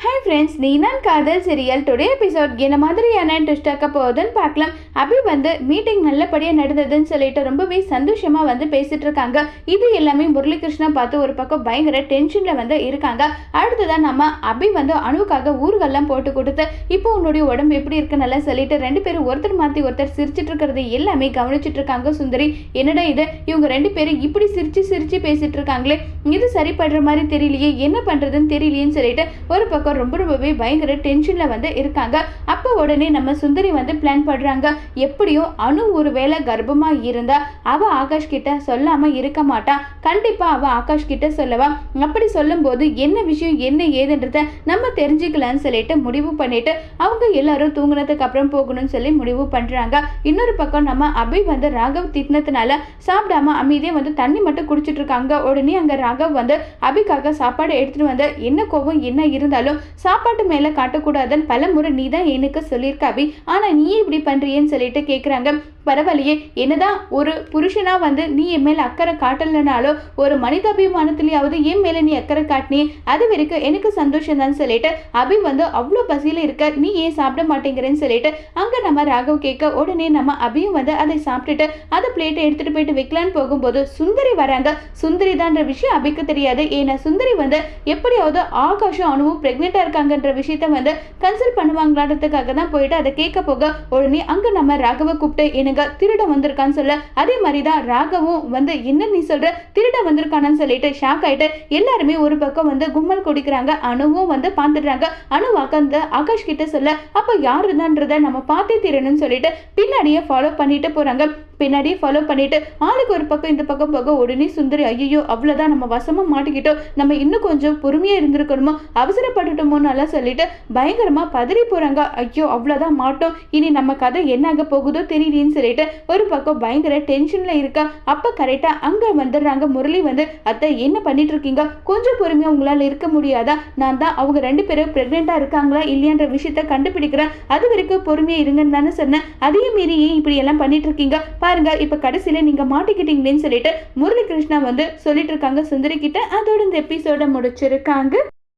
Hey hi friends நீ நான் காதல் சீரியல் டுடே எபிசோட் என்ன மாதிரியான ட்விஸ்ட் ஆக்க போகுதுன்னு பார்க்கலாம். அபி வந்து மீட்டிங் நல்லபடியாக நடந்ததுன்னு சொல்லிட்டு ரொம்பவே சந்தோஷமாக வந்து பேசிட்டு இருக்காங்க. இது எல்லாமே முரளிகிருஷ்ணா பார்த்து ஒரு பக்கம் பயங்கர டென்ஷனில் வந்து இருக்காங்க. அடுத்ததான் நம்ம அபி வந்து அணுவுக்காக ஊர்கள்லாம் போட்டு கொடுத்து இப்போ உன்னுடைய உடம்பு எப்படி இருக்குன்னு சொல்லிட்டு ரெண்டு பேரும் ஒருத்தர் மாற்றி ஒருத்தர் சிரிச்சிட்டு இருக்கிறது எல்லாமே கவனிச்சிட்டு இருக்காங்க சுந்தரி. என்னடா இது? இவங்க ரெண்டு பேரும் இப்படி சிரிச்சு சிரிச்சு பேசிட்டு இருக்காங்களே. இது சரிப்படுற மாதிரி தெரியலையே என்ன பண்ணுறதுன்னு தெரியலையேன்னு சொல்லிட்டு ஒரு பக்கம் ரொம்ப ரொம்பவே பயங்கர டென்ஷனில் வந்து இருக்காங்க. அப்போ உடனே நம்ம சுந்தரி வந்து பிளான் பண்ணுறாங்க எப்படியும் அணு ஒரு வேளை கர்ப்பமாக இருந்தால் அவள் ஆகாஷ் கிட்ட சொல்லாமல் இருக்க மாட்டா. கண்டிப்பாக அவள் ஆகாஷ் கிட்ட சொல்லவா. அப்படி சொல்லும்போது என்ன விஷயம் என்ன ஏதுன்றத நம்ம தெரிஞ்சுக்கலாம்னு சொல்லிட்டு முடிவு பண்ணிட்டு அவங்க எல்லாரும் தூங்கினதுக்கு அப்புறம் போகணும்னு சொல்லி முடிவு பண்ணுறாங்க இன்னொரு பக்கம் நம்ம அபி வந்து ராகவ் திட்டினதுனால சாப்பிடாம அமைதியாக வந்து தண்ணி மட்டும் குடிச்சிட்டு இருக்காங்க. உடனே அங்கே ராகவ் வந்து அபிக்காக சாப்பாடு எடுத்துட்டு வந்து என்ன கோவம் என்ன இருந்தாலும் சாப்பாட்டு மேலே காட்டக்கூடாதுன்னு பல முறை நீ தான் எனக்கு சொல்லியிருக்க அபி. ஆனால் நீ இப்படி பண்ணுறியேன்னு சொல்லிட்டு கேட்குறாங்க பரவாயில்லையே என்னதான் ஒரு புருஷனாக வந்து நீ என் மேலே அக்கறை காட்டலனாலோ ஒரு மனிதாபிமானத்துலேயாவது என் மேலே நீ அக்கறை காட்டினே அது வரைக்கும் எனக்கு சந்தோஷம் தான் சொல்லிட்டு அபி வந்து அவ்வளோ பசியில் இருக்க நீ ஏன் சாப்பிட மாட்டேங்கிறேன்னு சொல்லிட்டு அங்கே நம்ம ராகவ் கேட்க உடனே நம்ம அபியும் வந்து அதை சாப்பிட்டுட்டு அதை பிளேட்டை எடுத்துகிட்டு போயிட்டு வைக்கலான்னு போகும்போது சுந்தரி வராங்க. சுந்தரி தான்ற விஷயம் அபிக்கு தெரியாது. ஏன்னா சுந்தரி வந்து எப்படியாவது ஆகாஷம் அணுவும் ப்ரெக்னெண்ட்டாக இருக்காங்கன்ற விஷயத்த வந்து கன்சல்ட் பண்ணுவாங்களான்றதுக்காக தான் போயிட்டு அதை கேட்க போக உடனே அங்க நம்ம ராகவ கூப்பிட்டு எனக்கு திருட வந்திருக்கான்னு சொல்ல அதே மாதிரி தான் ராகவும் வந்து என்ன நீ சொல்ற? திருட வந்திருக்கானு சொல்லிட்டு ஷாக் ஆயிட்டு எல்லாருமே ஒரு பக்கம் வந்து கும்மல் குடிக்கிறாங்க. அணுவும் வந்து பார்த்துடுறாங்க அணு அந்த ஆகாஷ் கிட்ட சொல்ல அப்போ யாருதான்றத நம்ம பார்த்தே தீரணும்னு சொல்லிட்டு பின்னாடியே ஃபாலோ பண்ணிட்டு போறாங்க. பின்னாடியே ஃபாலோ பண்ணிட்டு ஆளுக்கு ஒரு பக்கம் இந்த பக்கம் போக உடனே சுந்தரி ஐயோ அவ்வளோதான் நம்ம வசமா மாட்டிக்கிட்டோம். நம்ம இன்னும் கொஞ்சம் பொறுமையா இருந்திருக்கணுமோ அவசரப்பட்டுட்டோமோன்னு சொல்லிட்டு பயங்கரமா பதறி போறாங்க. ஐயோ அவ்வளோதான் மாட்டோம். இனி நம்ம கதை என்னாக போகுதோ தெரியலேன்னு சொல்லிட்டு ஒரு பக்கம் பயங்கர டென்ஷன்ல இருக்கா. அப்ப கரெக்டா அங்க வந்துடுறாங்க. முரளி வந்து அத்தை என்ன பண்ணிட்டு இருக்கீங்க கொஞ்சம் பொறுமையா உங்களால இருக்க முடியாதா? நான் தான் அவங்க ரெண்டு பேரும் ப்ரெக்னெண்ட்டாக இருக்காங்களா இல்லையான்ற விஷயத்த கண்டுபிடிக்கிறேன். அது வரைக்கும் பொறுமையா இருங்கன்னு தானே சொன்னேன். அதையும் மீறி ஏன் இப்படி எல்லாம் பண்ணிட்டு இருக்கீங்க பாருங்க இப்ப கடைசியில நீங்க மாட்டிக்கிட்டீங்களேன்னு சொல்லிட்டு முரளி கிருஷ்ணா வந்து சொல்லிட்டு இருக்காங்க. சுந்தரி கிட்ட அதோட இந்த எபிசோட முடிச்சிருக்காங்க.